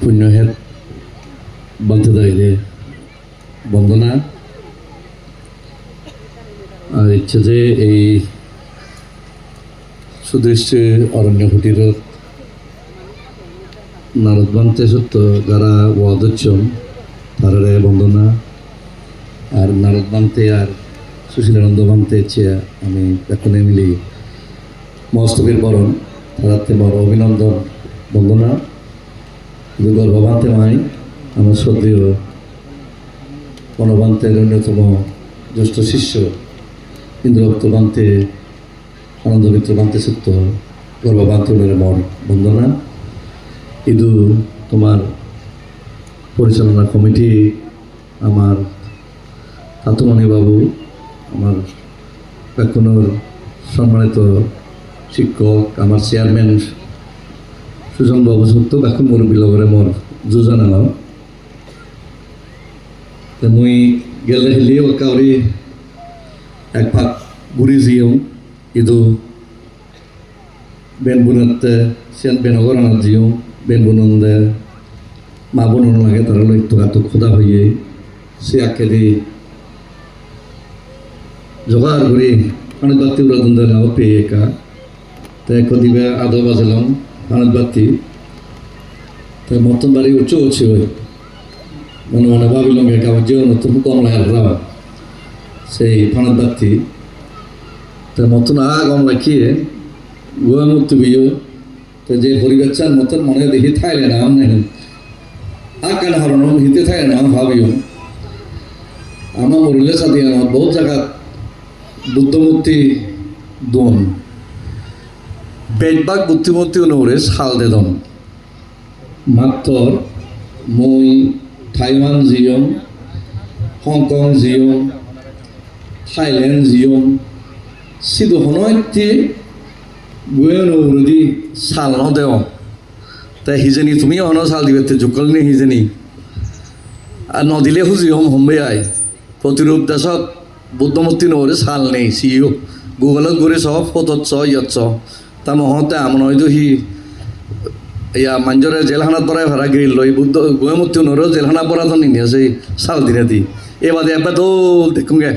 পুণ্যহের বলতে দাঁড়িয়ে বন্দনা আর ইচ্ছে যে এই সুদৃশ্য অরণ্য কুটির নারদ বান্তে সত্য যারা ওয়াদচ্ছম তারারে বন্দনা আর নারদ বান্তে আর সুশীলানন্দ বান্তে চেয়ে আমি এখনই মিলি মস্তবীর বরণ তারাতে বড় অভিনন্দন। বন্দনা কিন্তু গর্ভবান্তে মাই আমার শ্রদ্ধেয় গণবান্তের অন্যতম জ্যেষ্ঠ শিষ্য, ইন্দ্রভক্ত বান্তে আনন্দ মিত্র বান্তে সত্য গর্ভবান্তে মন বন্দনা। ইদু তোমার পরিচালনা কমিটি, আমার তাতুমণি বাবু, আমার এখনোর সম্মানিত শিক্ষক, আমার চেয়ারম্যান সুজন বাবু সত্য এখন মুরব্বী লগরে মোর যোজনা তো মুই গেলে হেলিও কাউরি এক পাক ঘুরি জিও ইদু বেন বুনাতে সিয়ান বেনগরানাত জিও বেন বুনন্দে মা বোন লাগে তারা লই তো এত খোদা হইয়ে সে আকেদি জোগাড় করি অনেক বাতি উড়াদন নাও পেয়ে একা। তো এক দিবে আধো বাজলাম অনেক বাতি তো মতন বাড়ি উচ্চ উচ্চ হয় মনে মনে ভাবিলাম একা আমার জীবন তো কম লাগে রাও সেই ফানাত বাতি তো মতন আ গম রাখিয়ে গোয়া মুক্তি বিয়ে তো যে হরিবাচ্চার মতন মনে দেখি থাইলে না আমি নাই। আর কেন হারানো হিতে থাকে না ভাবিও। আমার মরিলে সাথে আমার বহুত জায়গা বুদ্ধমূর্তি দোন। বেদবাগ বুদ্ধিমূর্তি অনুরে সাল দে দন মাত্র মই থাইওয়ান জিয়ম হংকং জিয়ম থাইল্যান্ড জিয়ম সিধু হনয়তে গুয়ে নৌরদি সাল ন দেও। তা হিজেনি তুমি অন সাল দিবে তে জুকলনি হিজেনি। আর নদিলে হুজি হম হম্বে আয় প্রতিরূপ দেশত বুদ্ধমূর্তি নহরে চাল নেই সিও গুগলত ঘুরে সব ফটোত চ ইয়ত চ তা মহতে আমন হয়তো সি এয়া মাঞ্জরে জেলখানাত পৰাই ভাড়া গিৰিল লৈ, বুদ্ধ গোৱামূৰ্তি নহৰ জেলখানা পৰা তো নিনি আছে, চাল দিনে দি। এই বাদে এবাৰ দৌল দেখোগে।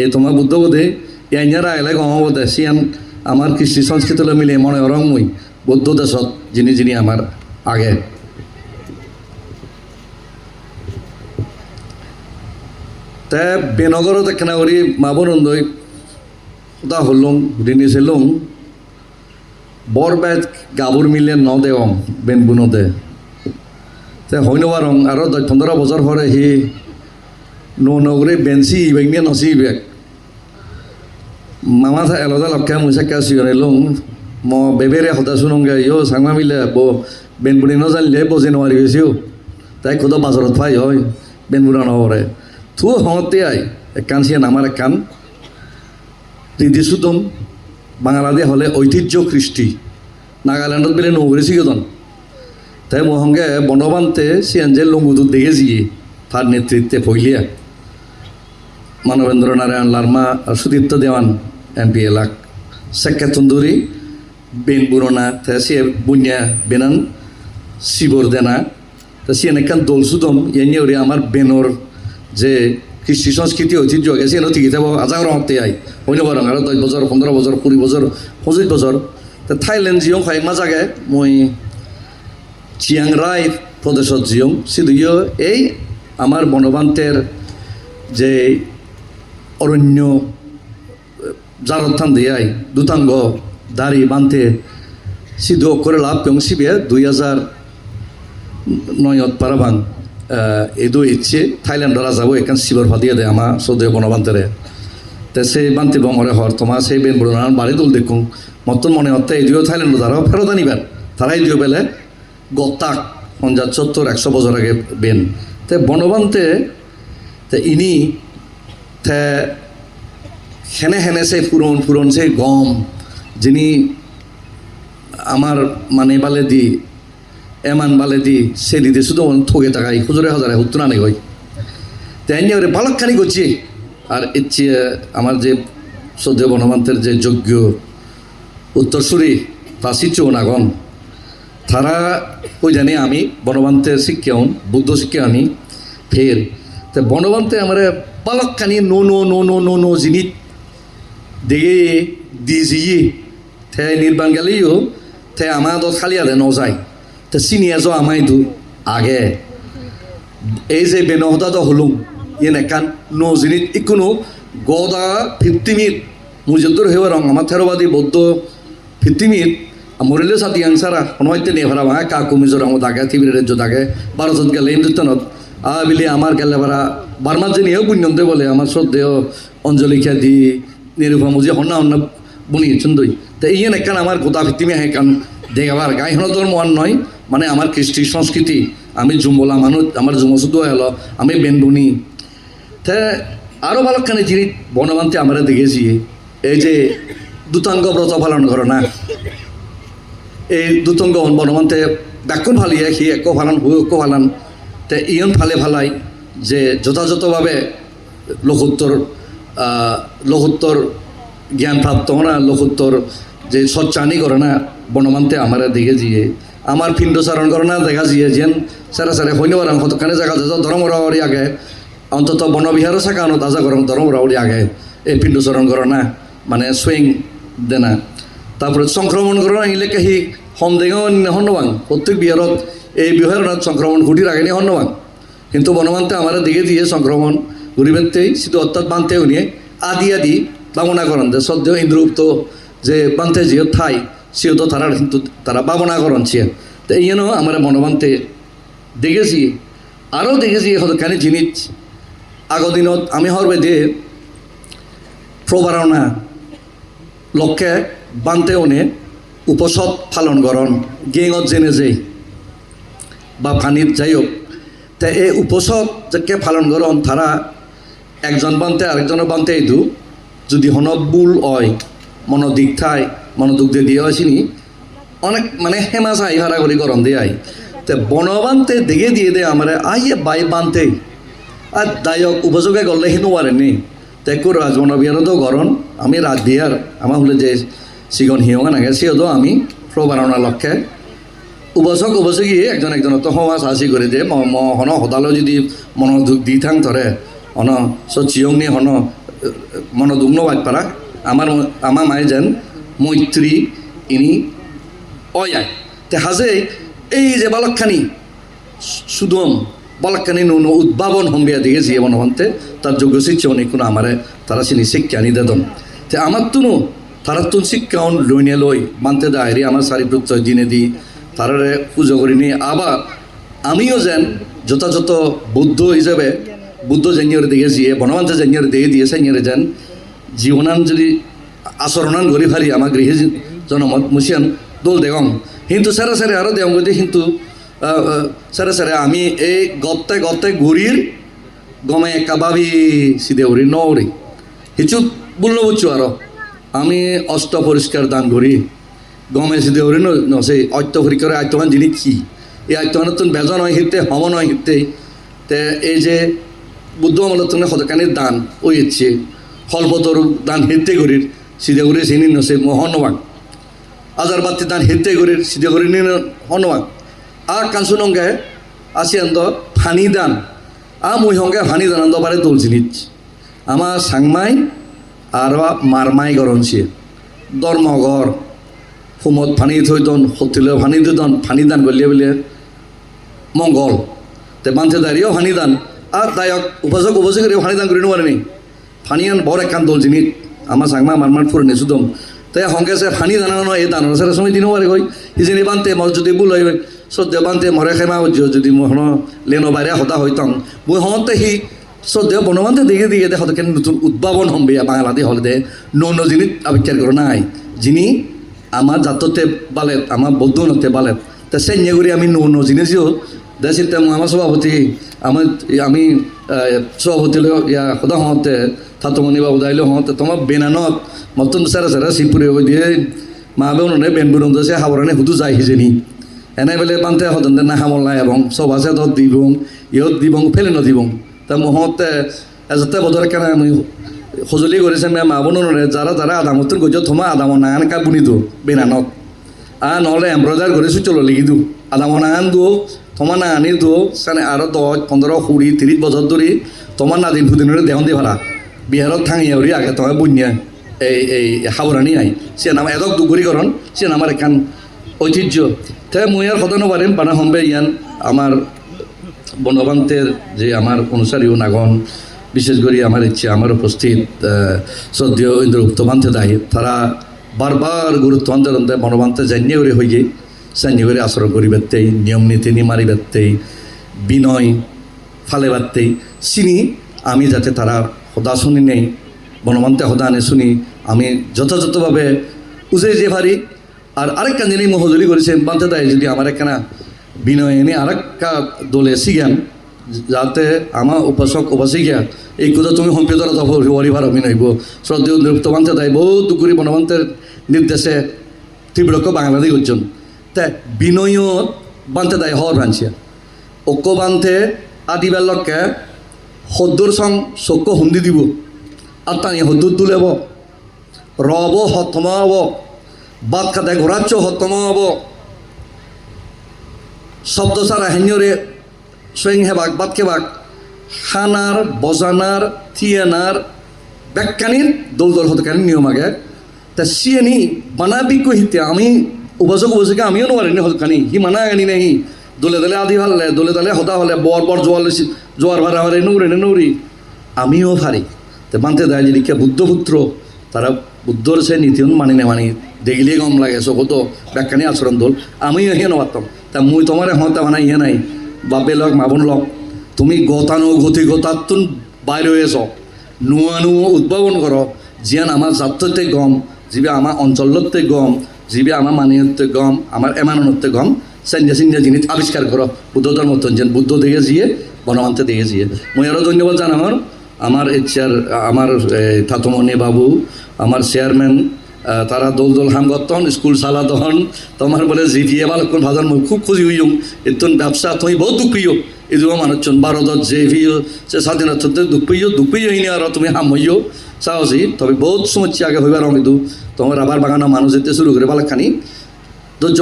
এই তোমার বুদ্ধ বোধে ইয়াইনারা এলাই গম বোধে সিয়ান আমার কৃষ্টি সংস্কৃতিলৈ মিলে, মনে রং মুই, বৌদ্ধ দেশত যিনি যিনি আমার আগে। তে বেনগরত একখানা করি মাবনন্দই ওটা হলুম ঋণি ছিলুম বৰ বেদ গাভুৰ মিলে ন দেৱং বেন বুনতে তে হৈ নবাৰং আৰু দহ পোন্ধৰ বছৰ পৰে সি ন নগৰে বেঞ্চি ইবেগনে নচি ইবেগ মামা থা এলজা লক্ষা মুইছা কা চিঞৰে লং, ম বেবেৰে সদা চুনংগে, ইয় চাংমা মিলে ব বেন বুনি নজানিলে বজে নোৱাৰি গৈছেও তাই খোদা বাজাৰত পাই হয়, বেন বুনা নহৰে। থু হওঁতে আই, একান সিয়ান আমার একান। রিদিসুদম বাংলাদেশ হলে ঐতিহ্য কৃষ্টি। নাগাল্যান্ডত বেলে নৌরে সিগতন তাই মহঙ্গে বনবান্তে সিয়ানজে লঙ্গুদুর দেখে জিয়ে তার নেতৃত্বে ফইলিয়া মানবেন্দ্র নারায়ণ লার্মা আর সুদীপ্ত দেওয়ান এমপি এলাক। সেক্কা তন্দুরি বেন বুরনা তা সে বুনিয়া বেনান শিবর দেনা। তা সিয়ান একান দোল সুদম ইয়ানি ওরে আমার বেনর যে কৃষ্টি সংস্কৃতি, ঐতিহ্য, গেছে এনে ঠিক থাকব আজাং রহতে আই হইন বারং আর দশ বছর পনেরো বছর কুড়ি বছর পঁচিশ বছর তা থাইল্যান্ড জিয়ং খাই মা জাগে মই চিয়াং রায় প্রদেশত জিয়ং সিধুইও এই আমার বনবান্তের যে অরণ্য জারথান দিয়াই দুতাঙ্গ দাড়ি বানতে সিধু অক্ষরে লাভ কেউ সিবে দুই হাজার নয়ত পারাবাং এদো ইচ্ছে। থাইল্যান্ডরা যাব এখান শিবর ফাদিয়ে দেয় আমার সৌদি বনবান্তেরে তে সেই বান্তি বমরে হর তোমার সেই বেন বড় নানান বাড়ি তুল দেখুন। মতন মনে হতে এদিও থাইল্যান্ড তারাও ফেরত আনিবার তারাই দিও বেলে গতাক পঞ্চাশ সত্তর একশো বছর আগে বেন। তে বনবান্তে, তে ইনি, তে হেনে হেনে সেই পুরন পুরন সেই গম, যিনি আমার মানে বালে দি এমান বালে দি সে দিতে শুধু ঠকে টাকাই হুজুরে হাজারে হুত্তর আনে গই তাই ওরে বালকখানি করছি। আর ইচ্ছে, আমার যে সদ্য বনমান্তের যে যোগ্য উত্তরসূরি সিচ্ছ নাগন তারা ওই জানি আমি বনবান্তে শিক্ষাউন বুদ্ধ শিক্ষা আমি, ফের। তো বনবান্তে আমার পালকখানি no no no no no no জিনিস দেখে দিজিয়ে থে নির্বাণ গেলেও থে আমার তো খালি আলে নজায় তো চিনিয়ে যাও আমাই দু আগে। এই যে বেনহদা তো হলুম ইয়ে নেকান নো জিনিস ইকুনো গদা ফিফটি মিনিট মুজুদ্দুর হেওয়া রং আমার থেরোবাদী বৌদ্ধ ফিফটি মিনিট মরিলে সাথী আংসারা হনহইতে নিয়ে ভাড়া ভাঙা কাকু মিজোর আমার দাগে তিবির রাজ্য দাগে ভারতত গেলে হিন্দুস্তানত আ, বিলি আমার গেলে ভাড়া বার্মার যে নিয়েও পুণ্যন্তে বলে আমার শ্রদ্ধেয় অঞ্জলি খ্যাতি নিরূপা মুজি, হন্না হন্না বুনি চন্দই তো এই নেকান আমার গোটা ফিতিমে হ্যাঁ কান দেখাবার গাই হন ধর্ম নয় মানে আমার কৃষ্টি সংস্কৃতি, আমি জুম্বলা মানুষ, আমার জুমসুদ এলো আমি বেনবুনি তে আরও ভালোখানি জিনিস বনবান্তি আমরা দেখেছি, এই যে দুতাঙ্গ ব্রত পালন করে না। এই দুতঙ্গ বনমন্তে ব্যাকুণ ফালিয়ে সি একো ফালান হু একো ফালান তে, ইয়ন ফালে ফালাই যে যথাযথভাবে লঘুত্তর লঘুত্তর জ্ঞান প্রাপ্ত না লঘুত্তর যে সচ্চানি করে না বনমান্তে আমার দিকে জিয়ে আমার পিণ্ড চারণ করে না দেখা যেন। সারা সারে হইনবার কতখানে জায়গা যত ধর্মরাওয়ারি আগে। অন্তত বনবিহারও শাখানো তাজা গরম ধর্মরাওয়ারি আগে। এই পিণ্ড চরণ করে না মানে সুইং দেনা তারপরে সংক্রমণ করে ইলেকে সি সন্দেহ হন্নবাং প্রত্যেক বিহারত এই বিহারত সংক্রমণ ঘটির আগে নিয়ে হন্নবাং কিন্তু বনমান্তে আমার দিকে দিয়ে সংক্রমণ ঘুরিবেতেই শুধু অর্থাৎ বানতে উনিয়ে আদি আদি বামনা করেন যে সদ্য ইন্দ্রগুপ্ত যে বানতে যে ঠাই সেও তো তারা কিন্তু তারা ভাবনা করেন সে তো এই জন্য আমার বনবান্তে দেখেছি আরও দেখেছি হয়তো কেন জিনিস আগৰ দিনত আমি হরবে যে প্রবারণা লক্ষ্যে বানতে ওনে উপসদ পালন করন গেঙত জেনে যেই, বা পানিত যাই হোক তে এই উপসদ যাকে পালন করন তারা একজন বানতে আরেকজনের বানতে এইদু যদি হন বুল হয় মন দিক মন দুঃখ দিয়ে দিয়ে আসিনি। অনেক মানে হেমা চাই ভাড়া করি গরম দিয়ে আই। তে বনবান্তে দেখে দিয়ে দে আমার, আইয়ে বাই বানতে। আর দায়ক উপযোগে গলে হেনো পারেনি তেকো রাজবন বিহারতো গরম আমি রাত বিহার আমার হলে যে সিগন হিয়ঙা নাগে সিও আমি প্রবারণা লক্ষ্যে উপসক উপসকি একজন একজন তো সমাজ হাসি করে দিয়ে হন সদালো যদি মন দুখ দি থাং ধরে হন স চিয়ংনি হন মন দুখ নবাদ পারা আমার আমার মায়ে যেন মৈত্রী, ইনি অয়ায় তে হাজে এই যে বালকখানি, সুদম, বালকখানি নুন উদ্ভাবন হম্বিয়া দিয়েছি বনবন্তে তার যোগ্য শিক্ষা অনেক কোনো আমারে তারা চিনি শিক্ষা নি দেদম তে আমার তুনো তারা তুন শিক্ষা লইনে লই মানতে দায়রি আমার সারি প্রত্যয় দিনে দি, তারারে পুজো করি নি। আবার আমিও যেন যথাযথ বুদ্ধ হিসাবে, বুদ্ধ জেনিয়রে দেখেছি বনবান্তে জেনিয়রে দেখে দিয়েছে নিয়ে যেন জীবনান যদি আচরণান ঘুরি ফালি আমার গৃহে জনমত মুছিয়ান দোল দেগং। কিন্তু সারা সারে আরও দেগং যদি কিন্তু সারে সারে আমি এই গত্তে গত্তে ঘুরির গমে কাবাবি সিদে উড়ি ন উড়ি কিছু বলল বুঝছ আরও আমি অষ্ট পরিষ্কার দান করি গমে সিদে উড়ি নসে অত্য পরীক্ষার আয়ত্তমান জিনিস কি? এই আয়ত্তমানের তো বেজন হয় হিতে, হম নয় হিতে। তে এই যে বুদ্ধ আমলের তুমি সদকানির দান ওই ইচ্ছে। ফলপতর দান হিতে করির সিদে উড়ি চিনি নসে মহনবাগ। আজার বাতি দান হিতে করির সিদে করি নি হনবাগ আর কাঞ্চুনঙ্গে আসি আন্দ ফানি দান আ মুই হঙ্গে ফানি দান আন্দ পারে তুলছি নিচ। আমার সাংমাই আর মারমাই গরমছে ধর্মঘর ফুমত ফানি থৈ দন হোটেলে ফানি দি দন ফানি দান গলিয়ে বলে মঙ্গল। তে বান্ধে দাঁড়িয়েও ফানি দান আর দায়ক উপযোগ করে ফানি দান করে নেবারে ফানিয়ান বড় একান দল জিনিস আমার সাংমা মারমার ফুরে নেছুদম তাই হঙ্গে সে ফানি দানানো এই দানানো সেটা সময় দিনও পারে কই ইজিনি বানতে মর যদি বুল হইবে শ্রদ্ধা বানতে মরে খেমা যদি মহন লেনো বাইরে হতা হইতাম বই হতে হি শ্রদ্ধা বনবান্তে দিকে দিকে দেখো কেন নতুন উদ্ভাবন হম্বে বাংলাদেশ হলে দে। নন্য জিনিস আবিষ্কার করে নাই। যিনি আমার জাততে বালেত আমার বৌদ্ধ নতে বালেত। তা করে আমি নন্য জিনিসও দেশে তেমন আমার সভাপতি আমি আমি সভাপতি ইয়া সদা হওঁতে, থাতমণি বাবু দাইলে হওঁতে তোমার বেনানত, মতন সারা সারা সিপুরে হয়ে দিয়ে, মা বেউ নে বেন বুরন দছে হাবরানে হুদু যাই হিজেনি এনে বেলে পান্তে হতেন না হামল নাই এবং সব আছে তো দিবং ইহত দিবং, ফেলে নদিবং। তা মহতে এজতে বদর কেন আমি সজুলি করেছেন মা বোনরে যারা যারা আদামতন গজ থমা আদাম নাগান কা বুনি দো বেনানত। আ নহ'লে এম্ব্ৰইডাৰ কৰি চুচল লিখি দিওঁ আধা মনা আন দিওঁ তোমার না আনি দিওঁ চানে আৰু দহ, পোন্ধৰ কুড়ি ত্ৰিছ বছৰ ধৰি তোমার নাদিন ফুদিনৰে দেহন দি ভাড়া বিহাৰত থাঙি আউরি আগে তোমার বুনিয়া। এই এই হাওরানি আই। সে নাম এদক দুগুরিকরণ সে আমার এখান ঐতিহ্য। তাই মই আর কথা নপারিম বানা সম্বে ইয়ান আমার বনবান্তের যে আমার অনুসারী নাগন, বিশেষ করে আমার ইচ্ছে আমার উপস্থিত শ্রদ্ধেয় ইন্দ্রগুপ্ত বান্তে দায়ী তারা বারবার গুরুত্ব আন্দোলন দেয় বনবান্তে জানিয়ে করে হয়ে জানিয়ে করে আচরণ করি নিয়ম নীতি নিমারি বিনয় ফালে বাত্তেই চিনি, আমি যাতে তারা সদা শুনি নেই বনবান্তে সদা আনে শুনি, আমি যথাযথভাবে উজে যে পারি। আর আরেকটা জিনিস মহজুরি করেছে বান্তে দেয় যদি আমার একখানা বিনয় এনে আরেকটা দলে শিখান যাতে আমার উপাসক উপাসিকা এই কথা তুমি সম্পৃক্তরা তখন হরিবার অভিনয়ব শ্রদ্ধেয় নিরুক্ত বান্তে দেয় বহুত দুগুরি বনবান্তের নির্দেশে তীব্রক বাংলাদেশ অর্জন তে বিনয়ত বান্তে দেয় হর ভাঞ্চিয়া ঐক্য বান্ধে আদিবার লক্ষ্যে সদ্যর সং চক্য হুন্দি দিব। আর তানি সদ্যুর তুলেব। রব হতমা হব বাদ কাতে ঘোরাচ্ছ হতমা হব শব্দ ছাড়া হেঞ্জরে স্বয়ং হেবাক বাদ কেবাক খানার বজানার থিয়ানার ব্যাখ্যানির দোল দল হতকানি নিয়ম আগে। তা সিয়েনি বানা বিজ্ঞ হিতে আমি উপাসকে আমিও নোৱাৰিনি হতকানি সি মানা আনি নাই সি। দলে দলে আদি ভালে দলে দলে সদা হলে, বৰ বৰ জোয়ার জোয়ার ভাড়া হারে নৌরে নৌরি আমিও পারি তো মানতে দেয় যদি কে বুদ্ধপুত্র তারা বুদ্ধর সে নীতিন মানি না মানি দেখলেই গম লাগে চকতো, ব্যাখ্যানি আচরণ দল। আমিও ইয়ে নবারতাম তা মুই তোমার হতে মানে ইয়ে নাই। বাপে লগ, মাবন লগ, তুমি গতানো গতি গতাতুন বাইরে হয়েছ নুয়া নুয়া উদ্ভাবন করো জিয়ান আমার গম, যিবি আমার অঞ্চলতে গম যিবি আমার মানিয়তে গম, আমার এমানতে গম সাইন্যা সিন্যা জিনিস আবিষ্কার করো। বুদ্ধ ধর্ম যেন বুদ্ধ দেখে যিয়ে বনমান্তে দেখে যিয়ে মই আরও ধন্যবাদ জানাবার। আমার ইচ্ছার আমার থাতমণি বাবু, আমার চেয়ারম্যান তারা দোল দোল হাম করতন স্কুল চালাতন তোমার বলে জি দিয়ে বালকন ভাজন খুব খুঁজি হইম এতন ব্যবসা তুমি বহুত দুঃখ ভিও সে স্বাধীনতাতে দুঃখ পেয়েও দুঃখ পেয়েও হইনি আর তুমি হাম হইও সাহসী। তবে বহুত সমস্যা আগে হইবার কিন্তু তোমার আবার বাগানো মানুষ যেতে শুরু করে, বালাখানি।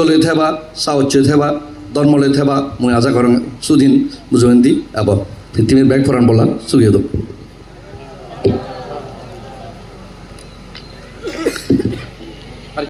লই থেবা সাহস্য থেবা ধর্ম লই থেবা মুই আজা করেন সুদিন বুঝবেন দি আবার পৃথিবীর ব্যাগ ফরান বলা সুগিয়ে দেবো